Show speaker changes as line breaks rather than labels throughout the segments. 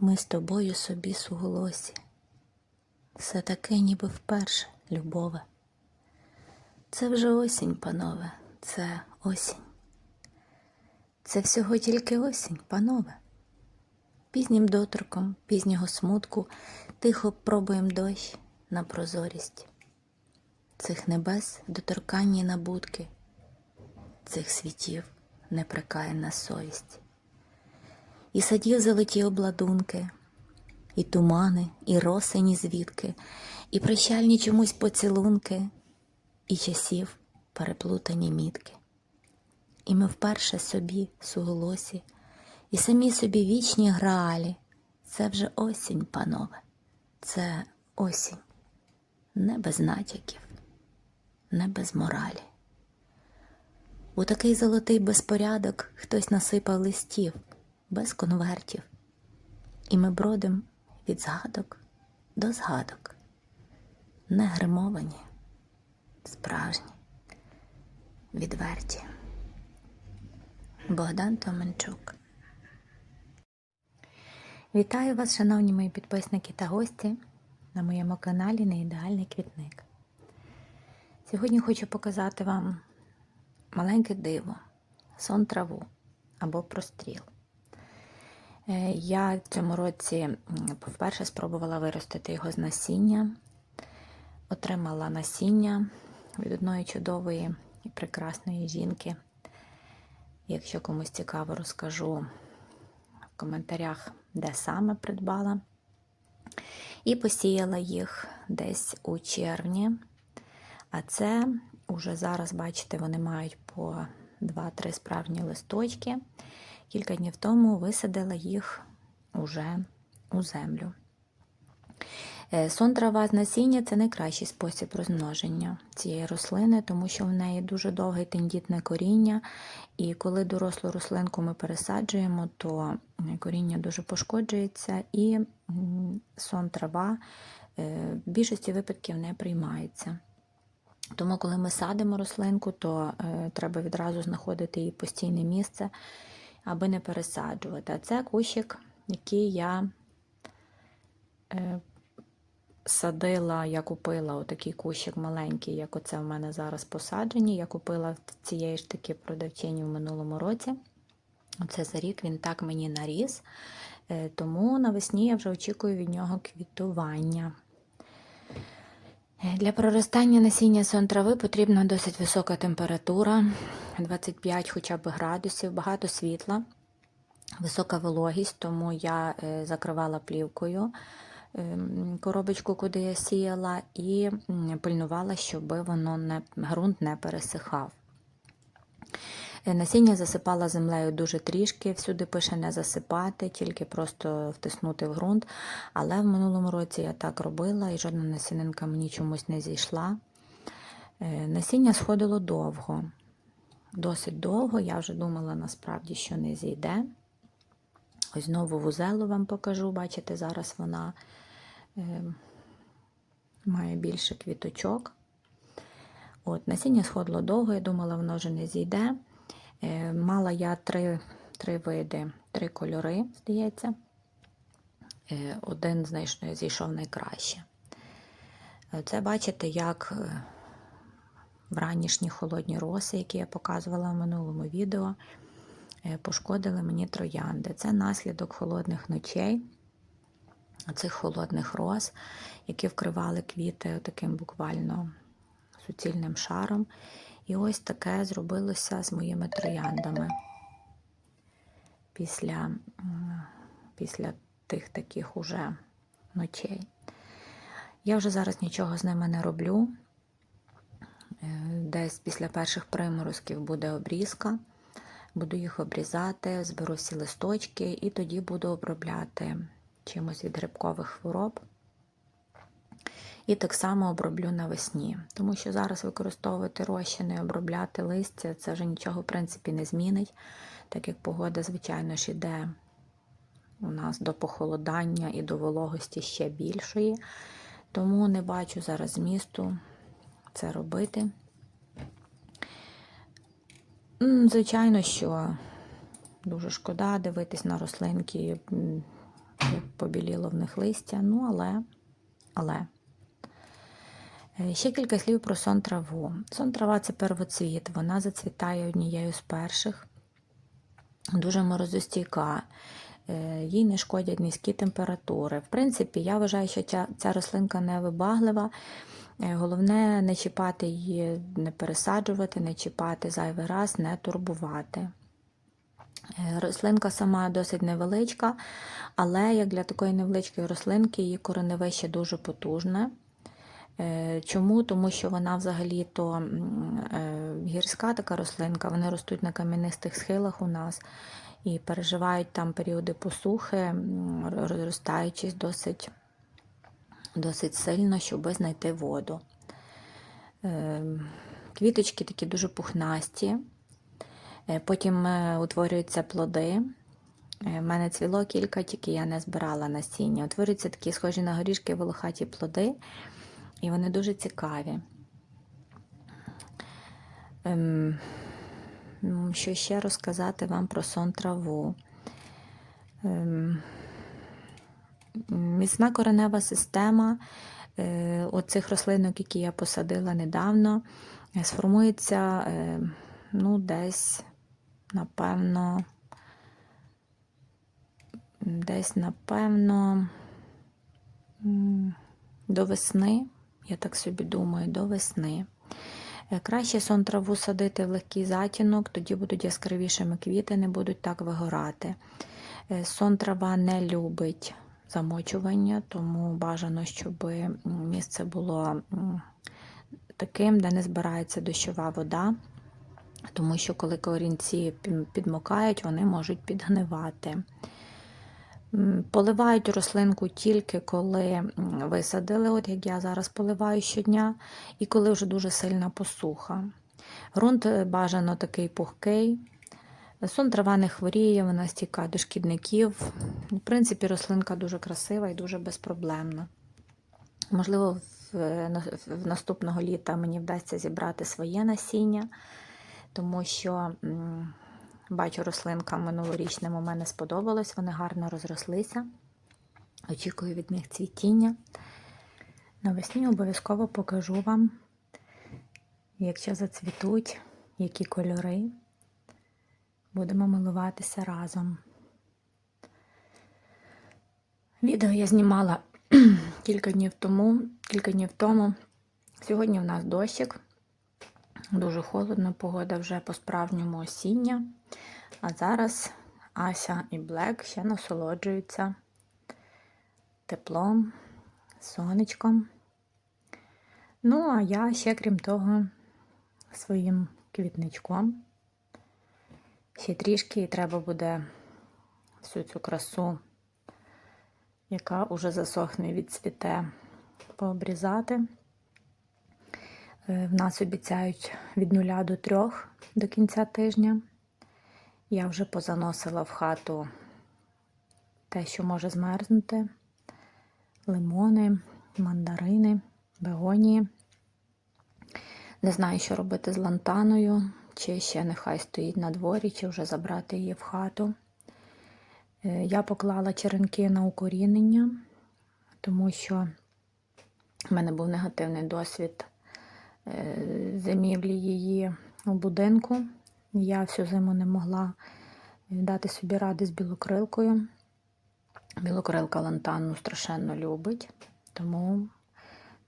Ми з тобою собі суголосі. Все таке, ніби вперше, любове. Це вже осінь, панове, це осінь. Це всього тільки осінь, панове. Пізнім доторком, пізнього смутку тихо пробуєм дощ на прозорість. Цих небес доторканні набутки, цих світів неприкаєна совість. І садів золоті обладунки, і тумани, і росені звідки, і прощальні чомусь поцілунки, і часів переплутані мітки. І ми вперше собі суголосі, і самі собі вічні граалі. Це вже осінь, панове, це осінь, не без натяків, не без моралі. У такий золотий безпорядок хтось насипав листів без конвертів, і ми бродим від згадок до згадок, не гримовані, справжні, відверті. Богдан Томенчук. Вітаю вас, шановні мої підписники та гості на моєму каналі Неідеальний квітник. Сьогодні хочу показати вам маленьке диво, сон траву або простріл. Е, Я в цьому році вперше спробувала виростити його з насіння, отримала насіння від одної чудової і прекрасної жінки. Якщо комусь цікаво, розкажу в коментарях, де саме придбала. І посіяла їх десь у червні. А це уже зараз, бачите, вони мають по 2-3 справжні листочки. Кілька днів тому висадила їх уже у землю. Е, Сон трава з насіння це найкращий спосіб розмноження цієї рослини, тому що в неї дуже довге тендітне коріння, і коли дорослу рослинку ми пересаджуємо, то коріння дуже пошкоджується, і сон трава е, в більшості випадків не приймається. Тому, коли ми садимо рослинку, то е, треба відразу знаходити її постійне місце, аби не пересаджувати. А це кущик, який я е, садила, я купила отакий кущик маленький, як оце в мене зараз посаджені. Я купила цієї ж таки продавчині в минулому році. Оце за рік він так мені наріс, Е, тому навесні я вже очікую від нього квітування. Е, Для проростання насіння сон трави потрібна досить висока температура, 25 хоча б градусів, багато світла, висока вологість, тому я е, закривала плівкою ем, коробочку, куди я сіяла, і пильнувала, щоб воно не, ґрунт не пересихав. Е, Насіння засипала землею дуже трішки, всюди пише не засипати, тільки просто втиснути в ґрунт. Але в минулому році я так робила і жодна насінинка мені чомусь не зійшла. Е, Насіння сходило довго, досить довго. Я вже думала насправді, що не зійде. Ось знову вузелу вам покажу. Бачите, зараз вона е, має більше квіточок. От, Насіння сходило довго, я думала, воно вже не зійде. Е, Мала я три, три види, три кольори, здається. Е, Один знайш- зійшов найкраще. Е, Це бачите, як е, вранішні холодні роси, які я показувала в минулому відео, пошкодили мені троянди. Це наслідок холодних ночей, цих холодних роз, які вкривали квіти таким буквально суцільним шаром. І ось таке зробилося з моїми трояндами після, після тих таких уже ночей. Я вже зараз нічого з ними не роблю. Е, Десь після перших приморозків буде обрізка. Буду їх обрізати, зберу всі листочки і тоді буду обробляти чимось від грибкових хвороб. І так само оброблю навесні, тому що зараз використовувати розчини, обробляти листя, це вже нічого в принципі не змінить, так як погода, звичайно ж, іде у нас до похолодання і до вологості ще більшої. Тому не бачу зараз змісту це робити. Звичайно, що дуже шкода дивитись на рослинки, побіліло в них листя. Ну, але, але. Е, Ще кілька слів про сон траву. Сон трава це первоцвіт, вона зацвітає однією з перших, дуже морозостійка, е, їй не шкодять низькі температури. В принципі, я вважаю, що ця, рослинка не вибаглива. Е, Головне не чіпати її, не пересаджувати, не чіпати зайвий раз, не турбувати. Рослинка сама досить невеличка, але як для такої невеличкої рослинки, її кореневище дуже потужне. Е, Чому? Тому що вона взагалі-то е, гірська така рослинка, вони ростуть на кам'янистих схилах у нас і переживають там періоди посухи, розростаючись досить, досить сильно, щоб знайти воду. Е, Квіточки такі дуже пухнасті. Потім утворюються плоди. У мене цвіло кілька, тільки я не збирала насіння. Утворюються такі схожі на горішки волохаті плоди, і вони дуже цікаві. Ем, Що ще розказати вам про сон траву? Ем, Міцна коренева система е, оцих рослинок, які я посадила недавно, е, сформується е, ну, десь, напевно, десь, напевно, до весни, я так собі думаю, до весни. Е, Краще сон траву садити в легкий затінок, тоді будуть яскравішими квіти, не будуть так вигорати. Е, Сон трава не любить замочування, тому бажано, щоб місце було таким, де не збирається дощова вода. Тому що коли корінці підмокають, вони можуть підгнивати. Поливають рослинку тільки коли висадили, от як я зараз поливаю щодня, і коли вже дуже сильна посуха. Грунт е, бажано такий пухкий. Сон трава не хворіє, вона стікає до шкідників. В принципі, рослинка дуже красива і дуже безпроблемна. Можливо, в, е, наступного літа мені вдасться зібрати своє насіння, тому що бачу, рослинка минулорічним у мене сподобалось, вони гарно розрослися. Очікую від них цвітіння. Навесні обов'язково покажу вам, якщо зацвітуть, які кольори. Будемо милуватися разом. Відео я знімала кілька днів тому. Кілька днів тому. Сьогодні в нас дощик. Дуже холодно, погода вже по-справжньому осіння. А зараз Ася і Блек ще насолоджуються теплом, сонечком. Ну, а я ще, крім того, своїм квітничком. Ще трішки і треба буде всю цю красу, яка уже засохне і відцвіте, пообрізати. Е, В нас обіцяють від нуля до трьох до кінця тижня. Я вже позаносила в хату те, що може змерзнути: лимони, мандарини, бегонії. Не знаю, що робити з лантаною, чи ще нехай стоїть на дворі, чи вже забрати її в хату. Е, Я поклала черенки на укорінення, тому що в мене був негативний досвід е, зимівлі її у будинку. Я всю зиму не могла дати собі ради з білокрилкою. Білокрилка лантанну страшенно любить, тому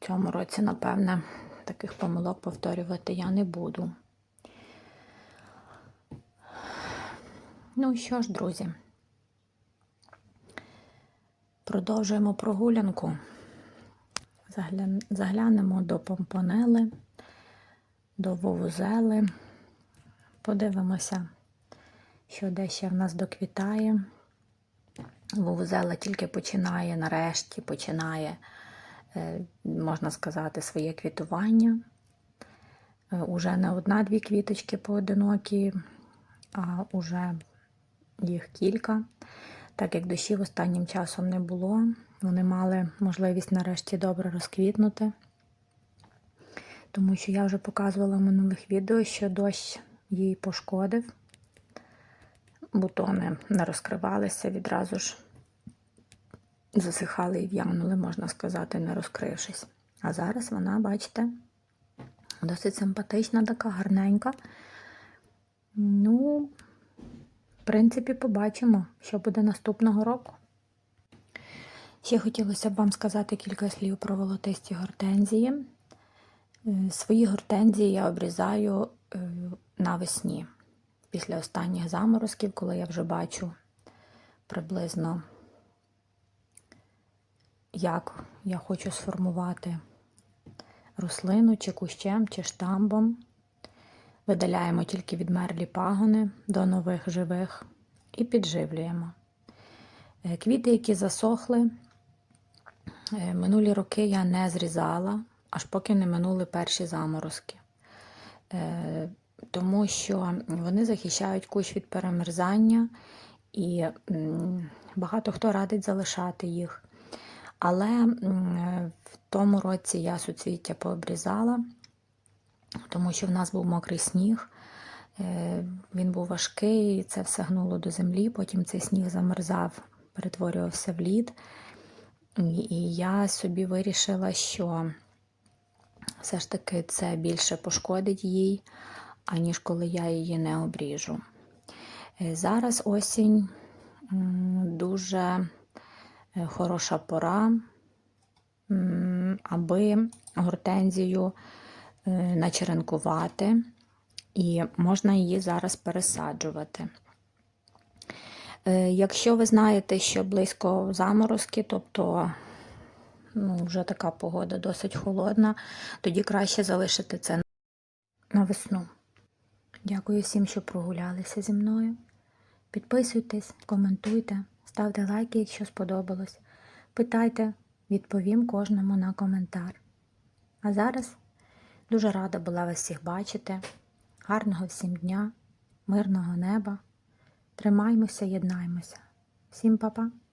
в цьому році, напевне, таких помилок повторювати я не буду. Ну що ж, друзі, продовжуємо прогулянку. Заглянемо до помпонели, до вовузели. Подивимося, що де ще в нас доквітає. Вовузела тільки починає, нарешті починає, е, можна сказати, своє квітування. Е, Уже не одна-дві квіточки поодинокі, а уже їх кілька. Так як дощів останнім часом не було, вони мали можливість нарешті добре розквітнути. Тому що я вже показувала в минулих відео, що дощ їй пошкодив. Бутони не розкривалися відразу ж. засихали і в'янули, можна сказати, не розкрившись. А зараз вона, бачите, досить симпатична, така гарненька. Ну, в принципі, побачимо, що буде наступного року. Ще хотілося б вам сказати кілька слів про волотисті гортензії. Е, Свої гортензії я обрізаю е, навесні, після останніх заморозків, коли я вже бачу приблизно, як я хочу сформувати рослину, чи кущем, чи штамбом. Видаляємо тільки відмерлі пагони до нових живих і підживлюємо. Е, Квіти, які засохли, минулі роки я не зрізала, аж поки не минули перші заморозки. Е, Тому що вони захищають кущ від перемерзання, і багато хто радить залишати їх. Але в тому році я суцвіття пообрізала, тому що в нас був мокрий сніг. Е, Він був важкий, це все гнуло до землі, потім цей сніг замерзав, перетворювався в лід. І- І я собі вирішила, що все ж таки це більше пошкодить їй, аніж коли я її не обріжу. Е, Зараз осінь дуже е, хороша пора, аби гортензію е, начеренкувати, і можна її зараз пересаджувати. Якщо ви знаєте, що близько заморозки, тобто ну, вже така погода досить холодна, тоді краще залишити це на весну. Дякую всім, що прогулялися зі мною. Підписуйтесь, коментуйте, ставте лайки, якщо сподобалось. Питайте, відповім кожному на коментар. А зараз дуже рада була вас всіх бачити. Гарного всім дня, мирного неба. Тримаймося, єднаймося. Всім па-па!